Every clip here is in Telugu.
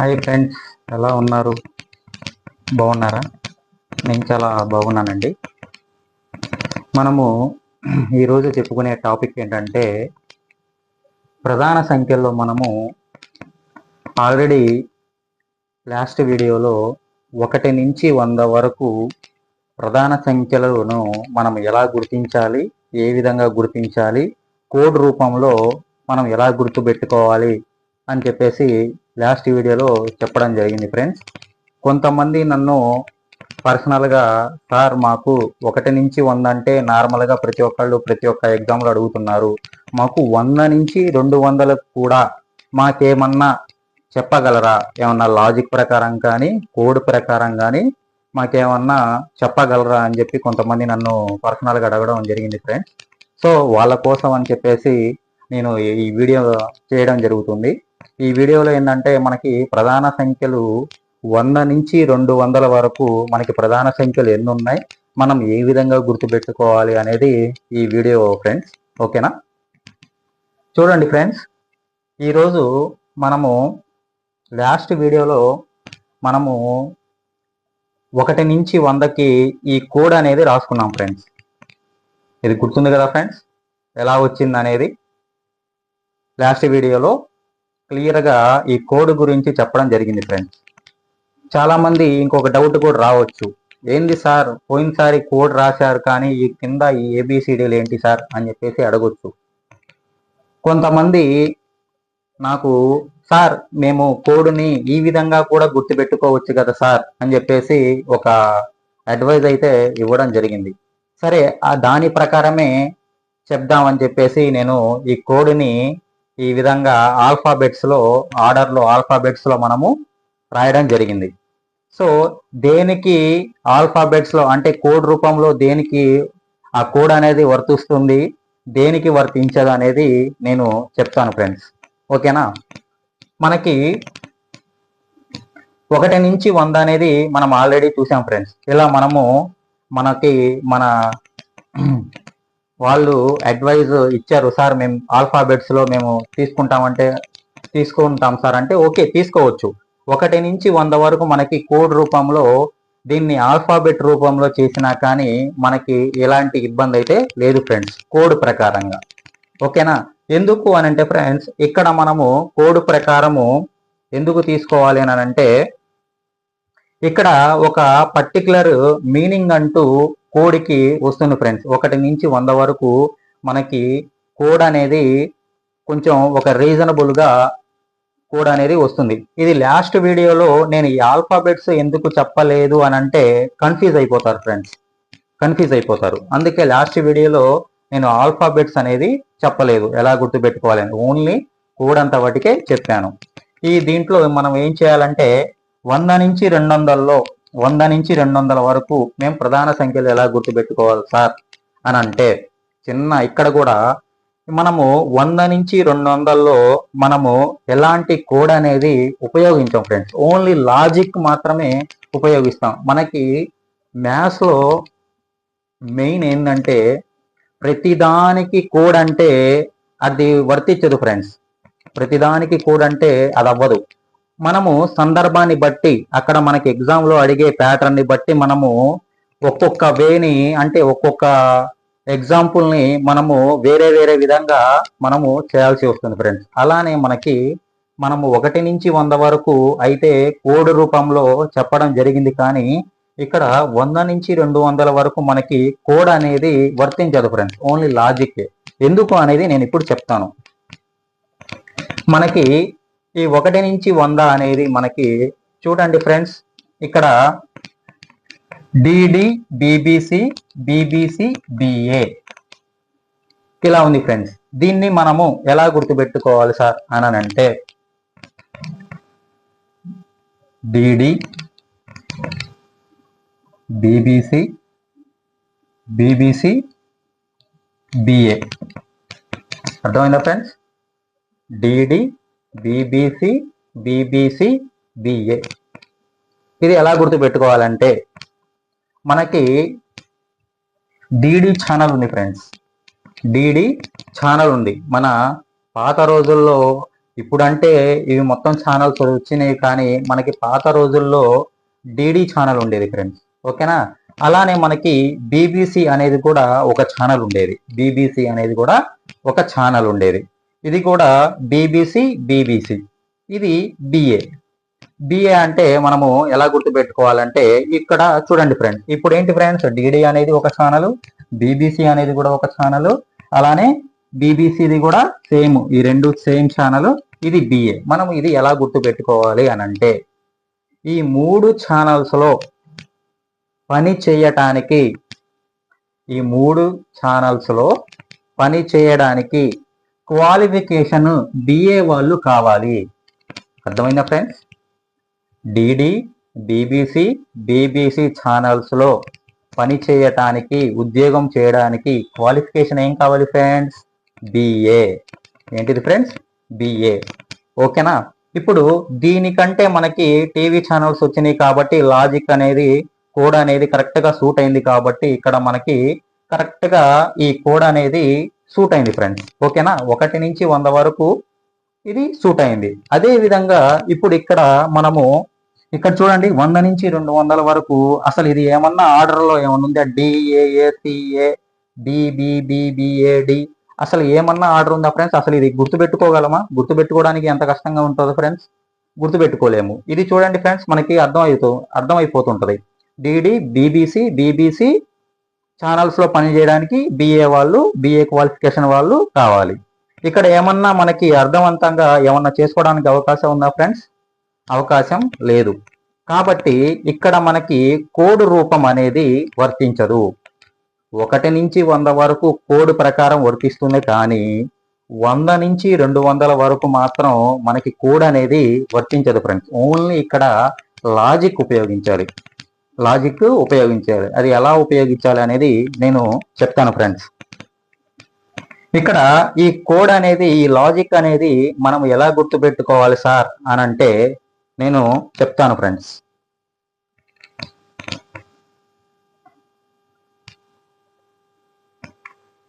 హాయ్ ఫ్రెండ్స్ ఎలా ఉన్నారు? బాగున్నారా? నేను చాలా బాగున్నానండి. మనము ఈరోజు చెప్పుకునే టాపిక్ ఏంటంటే ప్రధాన సంఖ్యల్లో మనము ఆల్రెడీ లాస్ట్ వీడియోలో ఒకటి నుంచి వంద వరకు ప్రధాన సంఖ్యలను మనం ఎలా గుర్తించాలి ఏ విధంగా గుర్తించాలి కోడ్ రూపంలో మనం ఎలా గుర్తుపెట్టుకోవాలి అని చెప్పేసి లాస్ట్ వీడియోలో చెప్పడం జరిగింది ఫ్రెండ్స్. కొంతమంది నన్ను పర్సనల్గా సార్ మాకు ఒకటి నుంచి వంద అంటే నార్మల్గా ప్రతి ఒక్కళ్ళు ప్రతి ఒక్క ఎగ్జామ్లో అడుగుతున్నారు. మాకు వంద నుంచి రెండు వందలకు కూడా మాకేమన్నా చెప్పగలరా? ఏమన్నా లాజిక్ ప్రకారం కానీ కోడ్ ప్రకారం కానీ మాకేమన్నా చెప్పగలరా? అని చెప్పి కొంతమంది నన్ను పర్సనల్గా అడగడం జరిగింది ఫ్రెండ్స్. సో వాళ్ళ కోసం అని చెప్పేసి నేను ఈ వీడియో చేయడం జరుగుతుంది. ఈ వీడియోలో ఏంటంటే మనకి ప్రధాన సంఖ్యలు వంద నుంచి రెండు వందల వరకు మనకి ప్రధాన సంఖ్యలు ఎన్ని ఉన్నాయి? మనం ఏ విధంగా గుర్తుపెట్టుకోవాలి అనేది ఈ వీడియో ఫ్రెండ్స్. ఓకేనా? చూడండి ఫ్రెండ్స్ ఈరోజు మనము లాస్ట్ వీడియోలో మనము ఒకటి నుంచి వందకి ఈ కోడ్ అనేది రాసుకున్నాం ఫ్రెండ్స్. ఇది గుర్తుంది కదా ఫ్రెండ్స్? ఎలా వచ్చింది అనేది లాస్ట్ వీడియోలో క్లియర్గా ఈ కోడ్ గురించి చెప్పడం జరిగింది ఫ్రెండ్స్. చాలా మంది ఇంకొక డౌట్ కూడా రావచ్చు. ఏంది సార్? పోయినసారి కోడ్ రాశారు కానీ ఈ కింద ఈ ఏబిసిడీలు ఏంటి సార్? అని చెప్పేసి అడగొచ్చు. కొంతమంది నాకు సార్ మేము కోడ్ని ఈ విధంగా కూడా గుర్తుపెట్టుకోవచ్చు కదా సార్? అని చెప్పేసి ఒక అడ్వైజ్ అయితే ఇవ్వడం జరిగింది. సరే ఆ దాని ప్రకారమే చెప్దామని చెప్పేసి నేను ఈ కోడ్ని ఈ విధంగా ఆల్ఫాబెట్స్లో ఆర్డర్లో ఆల్ఫాబెట్స్లో మనము రాయడం జరిగింది. సో దేనికి ఆల్ఫాబెట్స్లో అంటే కోడ్ రూపంలో దేనికి ఆ కోడ్ అనేది వర్తిస్తుంది దేనికి వర్తించదు అనేది నేను చెప్తాను ఫ్రెండ్స్ ఓకేనా? మనకి ఒకటి నుంచి వంద అనేది మనం ఆల్రెడీ చూసాం ఫ్రెండ్స్ ఇలా మనము మనకి మన వాళ్ళు అడ్వైజ్ ఇచ్చారు సార్ మేము ఆల్ఫాబెట్స్లో మేము తీసుకుంటామంటే తీసుకుంటాం సార్. అంటే ఓకే తీసుకోవచ్చు. ఒకటి నుంచి వంద వరకు మనకి కోడ్ రూపంలో దీన్ని ఆల్ఫాబెట్ రూపంలో చేసినా కానీ మనకి ఎలాంటి ఇబ్బంది అయితే లేదు ఫ్రెండ్స్ కోడ్ ప్రకారంగా. ఓకేనా? ఎందుకు అని అంటే ఫ్రెండ్స్ ఇక్కడ మనము కోడ్ ప్రకారము ఎందుకు తీసుకోవాలి అని అంటే ఇక్కడ ఒక పర్టికులర్ మీనింగ్ అంటూ కోడికి వస్తుంది ఫ్రెండ్స్. ఒకటి నుంచి వంద వరకు మనకి కోడ్ అనేది కొంచెం ఒక రీజనబుల్గా కోడ్ అనేది వస్తుంది. ఇది లాస్ట్ వీడియోలో నేను ఈ ఆల్ఫాబెట్స్ ఎందుకు చెప్పలేదు అని అంటే కన్ఫ్యూజ్ అయిపోతారు ఫ్రెండ్స్. కన్ఫ్యూజ్ అయిపోతారు. అందుకే లాస్ట్ వీడియోలో నేను ఆల్ఫాబెట్స్ అనేది చెప్పలేదు. ఎలా గుర్తుపెట్టుకోవాలని ఓన్లీ కోడ్ అంత వాటికే చెప్పాను. ఈ దీంట్లో మనం ఏం చేయాలంటే వంద నుంచి రెండు వందల్లో వంద నుంచి రెండు వందల వరకు మేము ప్రధాన సంఖ్యలు ఎలా గుర్తుపెట్టుకోవాలి సార్? అని అంటే చిన్న ఇక్కడ కూడా మనము వంద నుంచి రెండు వందల్లో మనము ఎలాంటి కోడ్ అనేది ఉపయోగించాం ఫ్రెండ్స్. ఓన్లీ లాజిక్ మాత్రమే ఉపయోగిస్తాం. మనకి మ్యాథ్స్లో మెయిన్ ఏంటంటే ప్రతిదానికి కోడ్ అంటే అది వర్తించదు ఫ్రెండ్స్. ప్రతిదానికి కోడ్ అంటే అది అవ్వదు. మనము సందర్భాన్ని బట్టి అక్కడ మనకి ఎగ్జామ్లో అడిగే ప్యాటర్న్ని బట్టి మనము ఒక్కొక్క వేని అంటే ఒక్కొక్క ఎగ్జాంపుల్ని మనము వేరే వేరే విధంగా మనము చేయాల్సి వస్తుంది ఫ్రెండ్స్ అలానే మనకి మనము ఒకటి నుంచి వంద వరకు అయితే కోడ్ రూపంలో చెప్పడం జరిగింది కానీ ఇక్కడ వంద నుంచి రెండు వందల వరకు మనకి కోడ్ అనేది వర్తించదు ఫ్రెండ్స్ ఓన్లీ లాజిక్ ఎందుకు అనేది నేను ఇప్పుడు చెప్తాను. మనకి ఈ ఒకటి నుంచి వంద అనేది మనకి చూడండి ఫ్రెండ్స్ ఇక్కడ డిడి బీబీసీ బీబీసీ బిఏ ఇలా ఉంది ఫ్రెండ్స్. దీన్ని మనము ఎలా గుర్తుపెట్టుకోవాలి సార్ అని అంటే డిడి బీబీసీ బీబీసీ బిఏ అర్థమైందా friends? DD BBC BBC BA. ఇది ఎలా గుర్తుపెట్టుకోవాలంటే మనకి డిడి ఛానల్ ఉంది ఫ్రెండ్స్. డిడి ఛానల్ ఉంది. మన పాత రోజుల్లో ఇప్పుడంటే ఇవి మొత్తం ఛానల్స్ వచ్చినాయి కానీ మనకి పాత రోజుల్లో డిడి ఛానల్ ఉండేది ఫ్రెండ్స్. ఓకేనా? అలానే మనకి బీబీసీ అనేది కూడా ఒక ఛానల్ ఉండేది. బీబీసీ అనేది కూడా ఒక ఛానల్ ఉండేది. ఇది కూడా బీబీసీ బీబీసీ ఇది బిఏ బిఏ అంటే మనము ఎలా గుర్తుపెట్టుకోవాలంటే ఇక్కడ చూడండి ఫ్రెండ్స్ ఇప్పుడు ఏంటి ఫ్రెండ్స్ డిడి అనేది ఒక ఛానల్ బీబీసీ అనేది కూడా ఒక ఛానల్ అలానే బీబీసీది కూడా సేమ్ ఈ రెండు సేమ్ ఛానల్ ఇది బిఏ మనం ఇది ఎలా గుర్తుపెట్టుకోవాలి అని అంటే ఈ మూడు ఛానల్స్లో పని చేయటానికి ఈ మూడు ఛానల్స్లో పని చేయడానికి క్వాలిఫికేషన్ బిఏ వాళ్ళు కావాలి. అర్థమైందా ఫ్రెండ్స్ డిడి బీబీసీ బీబీసీ ఛానల్స్లో పని చేయటానికి ఉద్యోగం చేయడానికి క్వాలిఫికేషన్ ఏం కావాలి ఫ్రెండ్స్ బిఏ ఏంటిది ఫ్రెండ్స్ బిఏ ఓకేనా? ఇప్పుడు దీనికంటే మనకి టీవీ ఛానల్స్ వచ్చినాయి కాబట్టి లాజిక్ అనేది కోడ్ అనేది కరెక్ట్గా సూట్ అయింది కాబట్టి ఇక్కడ మనకి కరెక్ట్గా ఈ కోడ్ అనేది సూట్ అయింది ఫ్రెండ్స్ ఓకేనా? ఒకటి నుంచి వంద వరకు ఇది సూట్ అయింది. అదే విధంగా ఇప్పుడు ఇక్కడ మనము ఇక్కడ చూడండి వంద నుంచి రెండు వందల వరకు అసలు ఇది ఏమన్నా ఆర్డర్లో ఏమన్నా ఉందా? డిఏఏసిఏ డిబిబిబిఏడి అసలు ఏమన్నా ఆర్డర్ ఉందా ఫ్రెండ్స్ అసలు ఇది గుర్తుపెట్టుకోగలమా? గుర్తుపెట్టుకోవడానికి ఎంత కష్టంగా ఉంటుందో ఫ్రెండ్స్ గుర్తుపెట్టుకోలేము. ఇది చూడండి ఫ్రెండ్స్ మనకి అర్థం అవుతూ అర్థమైపోతుంటది. డిడి బీబీసీ బీబీసీ ఛానల్స్లో పనిచేయడానికి పని చేయడానికి బిఏ వాళ్ళు బిఏ క్వాలిఫికేషన్ వాళ్ళు కావాలి. ఇక్కడ ఏమన్నా మనకి అర్థవంతంగా ఏమన్నా చేసుకోవడానికి అవకాశం ఉందా ఫ్రెండ్స్ అవకాశం లేదు. కాబట్టి ఇక్కడ మనకి కోడ్ రూపం అనేది వర్తించదు. ఒకటి నుంచి వంద వరకు కోడ్ ప్రకారం వర్తిస్తుంది కానీ వంద నుంచి రెండు వందల వరకు మాత్రం మనకి కోడ్ అనేది వర్తించదు ఫ్రెండ్స్ ఓన్లీ ఇక్కడ లాజిక్ ఉపయోగించాలి. లాజిక్ ఉపయోగించాలి. అది ఎలా ఉపయోగించాలి అనేది నేను చెప్తాను ఫ్రెండ్స్. ఇక్కడ ఈ కోడ్ అనేది ఈ లాజిక్ అనేది మనం ఎలా గుర్తుపెట్టుకోవాలి సార్ అని అంటే నేను చెప్తాను ఫ్రెండ్స్.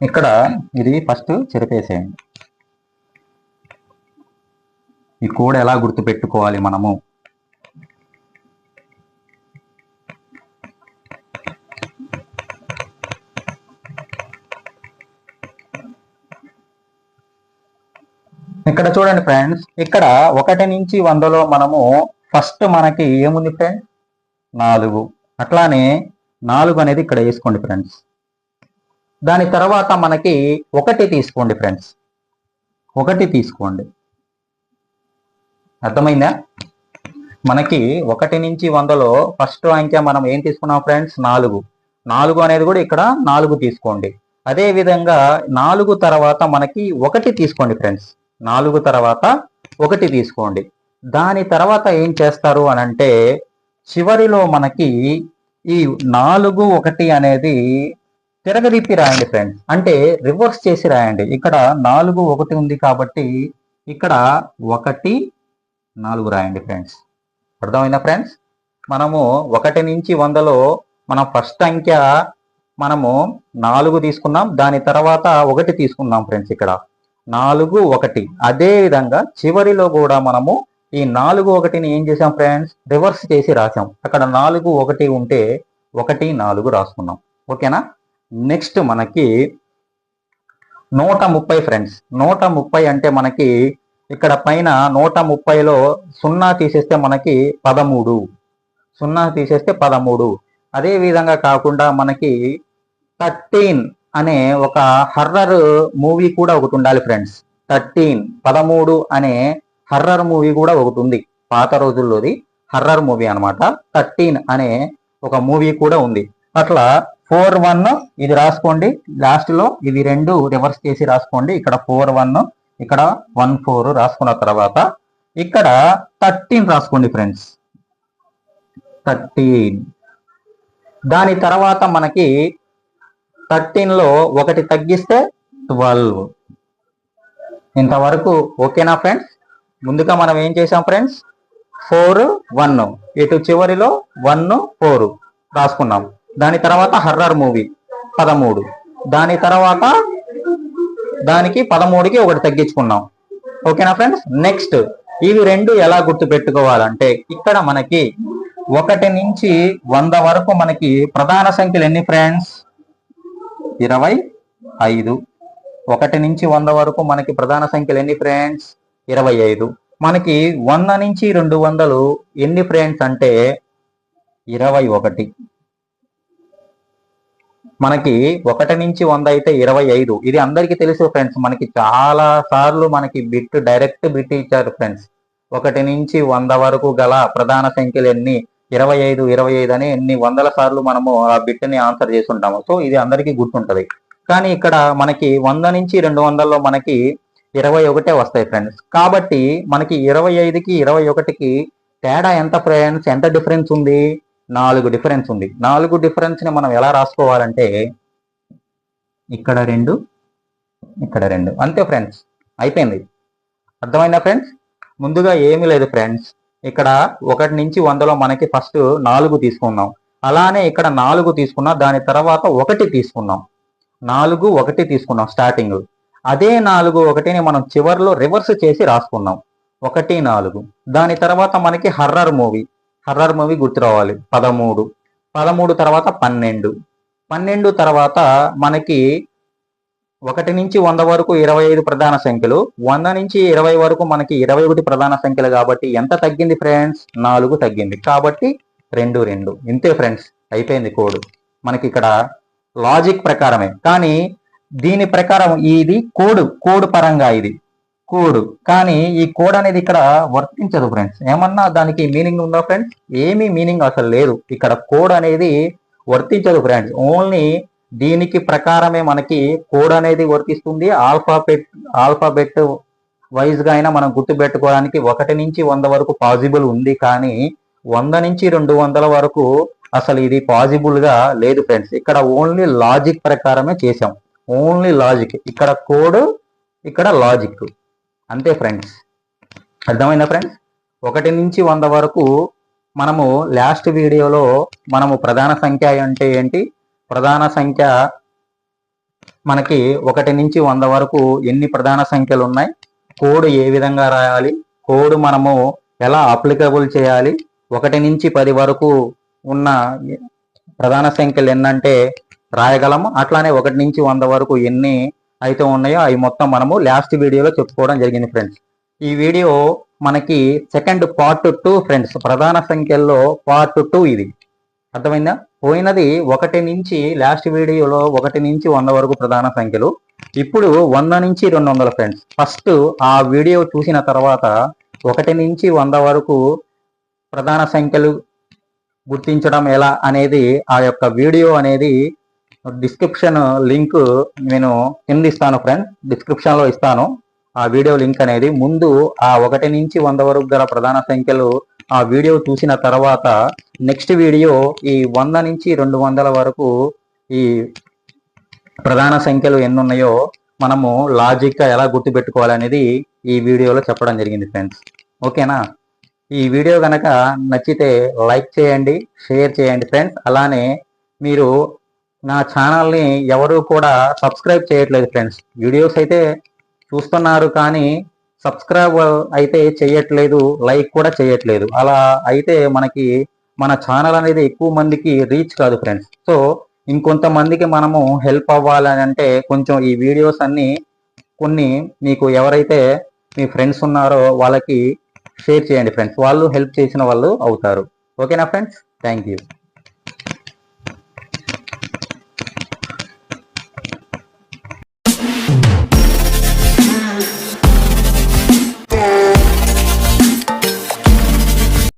ఇక్కడ ఇది ఫస్ట్ చెరిపేసేయండి. ఈ కోడ్ ఎలా గుర్తుపెట్టుకోవాలి మనము? ఇక్కడ చూడండి ఫ్రెండ్స్ ఇక్కడ ఒకటి నుంచి వందలో మనము ఫస్ట్ మనకి ఏముంది ఫ్రెండ్స్ నాలుగు. అట్లానే నాలుగు అనేది ఇక్కడ వేసుకోండి ఫ్రెండ్స్ దాని తర్వాత మనకి ఒకటి తీసుకోండి ఫ్రెండ్స్ ఒకటి తీసుకోండి. అర్థమైందా? మనకి ఒకటి నుంచి వందలో ఫస్ట్ అంకె మనం ఏం తీసుకున్నాం ఫ్రెండ్స్ నాలుగు. నాలుగు అనేది కూడా ఇక్కడ నాలుగు తీసుకోండి. అదే విధంగా నాలుగు తర్వాత మనకి ఒకటి తీసుకోండి ఫ్రెండ్స్ నాలుగు తర్వాత ఒకటి తీసుకోండి. దాని తర్వాత ఏం చేస్తారు అని అంటే చివరిలో మనకి ఈ నాలుగు ఒకటి అనేది తిరగదిప్పి రాయండి ఫ్రెండ్స్. అంటే రివర్స్ చేసి రాయండి. ఇక్కడ నాలుగు ఒకటి ఉంది కాబట్టి ఇక్కడ ఒకటి నాలుగు రాయండి ఫ్రెండ్స్. అర్థమైందా ఫ్రెండ్స్? మనము ఒకటి నుంచి వందలో మనం ఫస్ట్ అంకె మనము నాలుగు తీసుకున్నాం. దాని తర్వాత ఒకటి తీసుకున్నాం ఫ్రెండ్స్ ఇక్కడ. నాలుగు ఒకటి. అదే విధంగా చివరిలో కూడా మనము ఈ నాలుగు ఒకటిని ఏం చేసాం ఫ్రెండ్స్ రివర్స్ చేసి రాసాం అక్కడ నాలుగు ఒకటి ఉంటే ఒకటి నాలుగు రాసుకున్నాం. ఓకేనా? నెక్స్ట్ మనకి నూట ముప్పై ఫ్రెండ్స్ నూట ముప్పై అంటే మనకి ఇక్కడ పైన నూట ముప్పైలో సున్నా తీసేస్తే మనకి పదమూడు. సున్నా తీసేస్తే పదమూడు. అదే విధంగా కాకుండా మనకి థర్టీన్ అనే ఒక హర్రర్ మూవీ కూడా ఒకటి ఉండాలి ఫ్రెండ్స్. థర్టీన్ పదమూడు అనే హర్రర్ మూవీ కూడా ఒకటి ఉంది. పాత రోజుల్లోది హర్రర్ మూవీ అనమాట థర్టీన్ అనే ఒక మూవీ కూడా ఉంది. అట్లా ఫోర్ వన్ ఇది రాసుకోండి. లాస్ట్లో ఇది రెండు రివర్స్ చేసి రాసుకోండి. ఇక్కడ ఫోర్ వన్ ఇక్కడ వన్ ఫోర్ రాసుకున్న తర్వాత ఇక్కడ థర్టీన్ రాసుకోండి ఫ్రెండ్స్. థర్టీన్. దాని తర్వాత మనకి థర్టీన్లో ఒకటి తగ్గిస్తే ట్వెల్వ్. ఇంతవరకు ఓకేనా ఫ్రెండ్స్? ముందుగా మనం ఏం చేసాం ఫ్రెండ్స్? Four one. ఇటు చివరిలో వన్ ఫోర్ రాసుకున్నాం. దాని తర్వాత హర్రర్ మూవీ పదమూడు. దాని తర్వాత దానికి పదమూడుకి ఒకటి తగ్గించుకున్నాం. ఓకేనా ఫ్రెండ్స్? నెక్స్ట్ ఇవి రెండు ఎలా గుర్తు పెట్టుకోవాలంటే ఇక్కడ మనకి ఒకటి నుంచి వంద వరకు మనకి ప్రధాన సంఖ్యలు ఎన్ని ఫ్రెండ్స్? ఇరవై ఐదు. ఒకటి నుంచి వంద వరకు మనకి ప్రధాన సంఖ్యలు ఎన్ని ఫ్రెండ్స్ ఇరవై ఐదు. మనకి వంద నుంచి రెండు వందలు ఎన్ని ఫ్రెండ్స్ అంటే ఇరవై ఒకటి. మనకి ఒకటి నుంచి వంద అయితే ఇరవై ఐదు. ఇది అందరికీ తెలుసు ఫ్రెండ్స్ మనకి చాలా సార్లు మనకి బిట్ డైరెక్ట్ బిట్ ఇచ్చారు ఫ్రెండ్స్ ఒకటి నుంచి వంద వరకు గల ప్రధాన సంఖ్యలు ఎన్ని? ఇరవై ఐదు ఇరవై ఐదు అని ఎన్ని వందల సార్లు మనము ఆ బిట్ని ఆన్సర్ చేసి ఉంటాము సో ఇది అందరికీ గుర్తుంటది. కానీ ఇక్కడ మనకి వంద నుంచి రెండు వందల్లో మనకి ఇరవై ఒకటే వస్తాయి ఫ్రెండ్స్. కాబట్టి మనకి ఇరవై ఐదుకి ఇరవై ఒకటికి తేడా ఎంత ఫ్రెండ్స్? ఎంత డిఫరెన్స్ ఉంది? నాలుగు డిఫరెన్స్ ఉంది. నాలుగు డిఫరెన్స్ని మనం ఎలా రాసుకోవాలంటే ఇక్కడ రెండు ఇక్కడ రెండు. అంతే ఫ్రెండ్స్. అయిపోయింది. అర్థమైందా ఫ్రెండ్స్? ముందుగా ఏమీ లేదు ఫ్రెండ్స్. ఇక్కడ ఒకటి నుంచి వందలో మనకి ఫస్ట్ నాలుగు తీసుకున్నాం అలానే ఇక్కడ నాలుగు తీసుకున్నా దాని తర్వాత ఒకటి తీసుకున్నాం నాలుగు ఒకటి తీసుకున్నాం స్టార్టింగ్ అదే నాలుగు ఒకటిని మనం చివరిలో రివర్స్ చేసి రాసుకున్నాం ఒకటి నాలుగు. దాని తర్వాత మనకి హర్రర్ మూవీ హర్రర్ మూవీ గుర్తు రావాలి. పదమూడు. పదమూడు తర్వాత పన్నెండు. పన్నెండు తర్వాత మనకి ఒకటి నుంచి వంద వరకు ఇరవై ఐదు ప్రధాన సంఖ్యలు వంద నుంచి ఇరవై వరకు మనకి ఇరవై ఒకటి ప్రధాన సంఖ్యలు కాబట్టి ఎంత తగ్గింది ఫ్రెండ్స్ నాలుగు తగ్గింది. కాబట్టి రెండు రెండు. ఇంతే ఫ్రెండ్స్ అయిపోయింది కోడ్ మనకి ఇక్కడ లాజిక్ ప్రకారమే. కానీ దీని ప్రకారం ఇది కోడ్ కోడ్ పరంగా ఇది. కోడ్ కానీ ఈ కోడ్ అనేది ఇక్కడ వర్తించదు ఫ్రెండ్స్ ఏమన్నా దానికి మీనింగ్ ఉందా ఫ్రెండ్స్ ఏమీ మీనింగ్ అసలు లేదు. ఇక్కడ కోడ్ అనేది వర్తించదు ఫ్రెండ్స్ ఓన్లీ దీనికి ప్రకారమే మనకి కోడ్ అనేది వర్తిస్తుంది. ఆల్ఫాబెట్ ఆల్ఫాబెట్ వైజ్గా అయినా మనం గుర్తుపెట్టుకోవడానికి ఒకటి నుంచి వంద వరకు పాసిబుల్ ఉంది. కానీ వంద నుంచి రెండు వందల వరకు అసలు ఇది పాసిబుల్గా లేదు ఫ్రెండ్స్ ఇక్కడ ఓన్లీ లాజిక్ ప్రకారమే చేసాం ఓన్లీ లాజిక్ ఇక్కడ కోడ్ ఇక్కడ లాజిక్ అంతే ఫ్రెండ్స్ అర్థమైందా ఫ్రెండ్స్ ఒకటి నుంచి వంద వరకు మనము లాస్ట్ వీడియోలో మనము ప్రధాన సంఖ్య అంటే ఏంటి? ప్రధాన సంఖ్య మనకి ఒకటి నుంచి వంద వరకు ఎన్ని ప్రధాన సంఖ్యలు ఉన్నాయి? కోడ్ ఏ విధంగా రాయాలి? కోడ్ మనము ఎలా అప్లికబుల్ చేయాలి? ఒకటి నుంచి పది వరకు ఉన్న ప్రధాన సంఖ్యలు ఎన్నంటే రాయగలము? అట్లానే ఒకటి నుంచి వంద వరకు ఎన్ని అయితే ఉన్నాయో అవి మొత్తం మనము లాస్ట్ వీడియోలో చెప్పుకోవడం జరిగింది ఫ్రెండ్స్ ఈ వీడియో మనకి సెకండ్ పార్ట్ టూ ఫ్రెండ్స్ ప్రధాన సంఖ్యల్లో పార్ట్ టూ ఇది. అర్థమైందా? పోయినది ఒకటి నుంచి లాస్ట్ వీడియోలో ఒకటి నుంచి వంద వరకు ప్రధాన సంఖ్యలు. ఇప్పుడు వంద నుంచి రెండు వందల ఫ్రెండ్స్ ఫస్ట్ ఆ వీడియో చూసిన తర్వాత ఒకటి నుంచి వంద వరకు ప్రధాన సంఖ్యలు గుర్తించడం ఎలా అనేది ఆ యొక్క వీడియో అనేది డిస్క్రిప్షన్ లింక్ నేను కింద ఇస్తాను ఫ్రెండ్స్ డిస్క్రిప్షన్లో ఇస్తాను. ఆ వీడియో లింక్ అనేది ముందు ఆ ఒకటి నుంచి వంద వరకు గల ప్రధాన సంఖ్యలు ఆ వీడియో చూసిన తర్వాత నెక్స్ట్ వీడియో ఈ వంద నుంచి రెండు వందల వరకు ఈ ప్రధాన సంఖ్యలు ఎన్ని ఉన్నాయో మనము లాజిక్గా ఎలా ఎలా గుర్తుపెట్టుకోవాలనేది ఈ వీడియోలో చెప్పడం జరిగింది ఫ్రెండ్స్. ఓకేనా? ఈ వీడియో కనుక నచ్చితే లైక్ చేయండి షేర్ చేయండి ఫ్రెండ్స్. అలానే మీరు నా ఛానల్ని ఎవరు కూడా సబ్స్క్రైబ్ చేయట్లేదు ఫ్రెండ్స్. వీడియోస్ అయితే చూస్తున్నారు కానీ సబ్స్క్రైబ్ అయితే చేయట్లేదు లైక్ కూడా చేయట్లేదు. అలా అయితే మనకి మన ఛానల్ అనేది ఎక్కువ మందికి రీచ్ కాదు ఫ్రెండ్స్. సో ఇంకొంతమందికి మనము హెల్ప్ అవ్వాలని అంటే కొంచెం ఈ వీడియోస్ అన్ని కొన్ని మీకు ఎవరైతే మీ ఫ్రెండ్స్ ఉన్నారో వాళ్ళకి షేర్ చేయండి ఫ్రెండ్స్. వాళ్ళు హెల్ప్ చేసిన వాళ్ళు అవుతారు. ఓకేనా ఫ్రెండ్స్? Thank you.